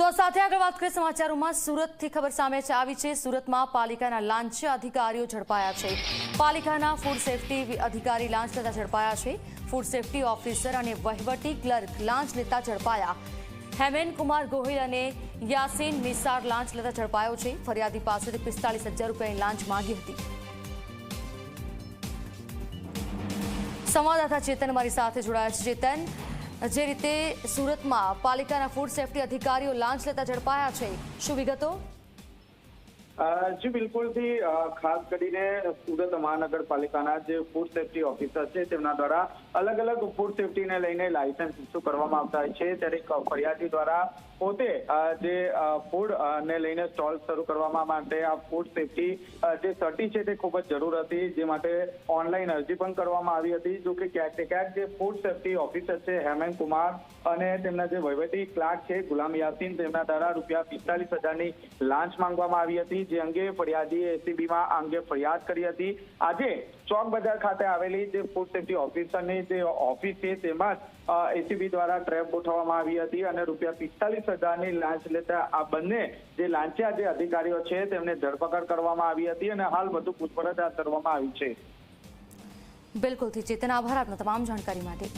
તો સાથે આગળ વાત કરીએ સમાચારોમાં. સુરતથી ખબર સામે આવી છે, સુરતમાં પાલિકાના લાંચ અધિકારીઓ ઝડપાયા છે. પાલિકાના ફૂડ સેફટી અધિકારી લાંચ લેતા ઝડપાયા છે. ફૂડ સેફટી ઓફિસર અને વહીવટી ક્લર્ક લાંચ લેતા ઝડપાયા. હેમેન કુમાર ગોહિલ અને યાસીન નિસાર લાંચ લેતા ઝડપાયો છે. ફરિયાદી પાસેથી પિસ્તાલીસ હજાર રૂપિયાની લાંચ માંગી હતી. સંવાદદાતા ચેતન મારી સાથે જોડાયા છે. ચેતન જે રીતે સુરતમાં પાલિકાના ફૂડ સેફટી અધિકારીઓ લાંચ લેતા ઝડપાયા છે. શું વિગતો? જી બિલકુલથી ખાસ કરીને સુરત મહાનગરપાલિકાના જે ફૂડ સેફટી ઓફિસર છે, તેમના દ્વારા અલગ અલગ ફૂડ સેફટીને લઈને લાયસન્સ ઇસ્યુ કરવામાં આવતા હોય છે. ત્યારે એક ફરિયાદી દ્વારા પોતે જે ફૂડ ને લઈને સ્ટોલ શરૂ કરવા માટે આ ફૂડ સેફટી જે સર્ટી છે તે ખૂબ જ જરૂર હતી, જે માટે ઓનલાઈન અરજી પણ કરવામાં આવી હતી. જો કે ક્યાંક ને ક્યાંક જે ફૂડ સેફટી ઓફિસર છે, હેમંત કુમાર અને તેમના જે વહીવટી ક્લાર્ક છે, ગુલામ યાસીન, તેમના દ્વારા રૂપિયા પિસ્તાલીસ હજારની લાંચ માંગવામાં આવી હતી. જે અંગે ફરિયાદીએ એસીબીમાં અંગે ફરિયાદ કરી હતી. આજે ચોક બજાર ખાતે આવેલી જે ફૂડ સેફ્ટી ઓફિસરની જે ઓફિસ છે, તેમાં એસીબી દ્વારા ટ્રેપ ગોઠવવામાં આવી હતી અને રૂપિયા પિસ્તાલીસ હજારની લાંચ લેતા આ બંને જે લાંચિયા જે અધિકારીઓ છે, તેમને ધરપકડ કરવામાં આવી હતી અને હાલ વધુ પૂછપરછ હાથ ધરવામાં આવી છે. બિલકુલથી ચેતન, આભાર આપના તમામ જાણકારી માટે.